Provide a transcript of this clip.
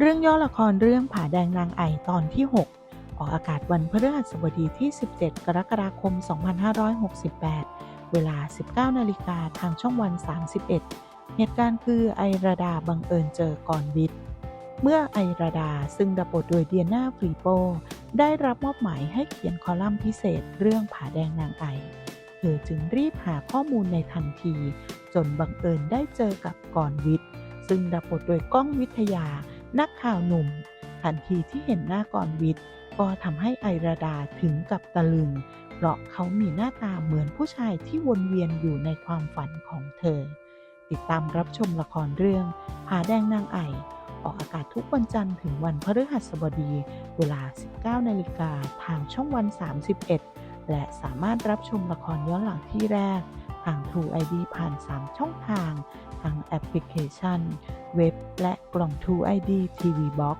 เรื่องย่อละครเรื่องผาแดงนางไอตอนที่ 6 ออกอากาศวันพฤหัสบดีที่ 17 กรกฎาคม 2568 เวลา 19 นาฬิกาทางช่องวัน 31 เหตุการณ์คือไอราดาบังเอิญเจอก่อนวิทย์เมื่อไอราดาซึ่งรับบทโดยเดียนาฟรีโป ได้รับมอบหมายให้เขียนคอลัมน์พิเศษเรื่องผาแดงนางไอ เธอจึงรีบหาข้อมูลในทันที จนบังเอิญได้เจอกับก่อนวิทย์ซึ่งรับบทโดยก้องวิทยา นักข่าวหนุ่ม ทันทีที่เห็นหน้าก่อนวิทย์ก็ทำให้ไอราดาถึงกับตะลึง เพราะเขามีหน้าตาเหมือนผู้ชายที่วนเวียนอยู่ในความฝันของเธอ ติดตามรับชมละครเรื่องผาแดงนางไอออกอากาศทุกวันจันทร์ถึงวันพฤหัสบดี เวลา 19นาฬิกาทางช่องวัน 31 และสามารถรับชมละครย้อนหลังที่แรก ทาง True ID ผ่าน 3 ช่องทาง ทางแอปพลิเคชัน เว็บและกล่อง True ID TV Box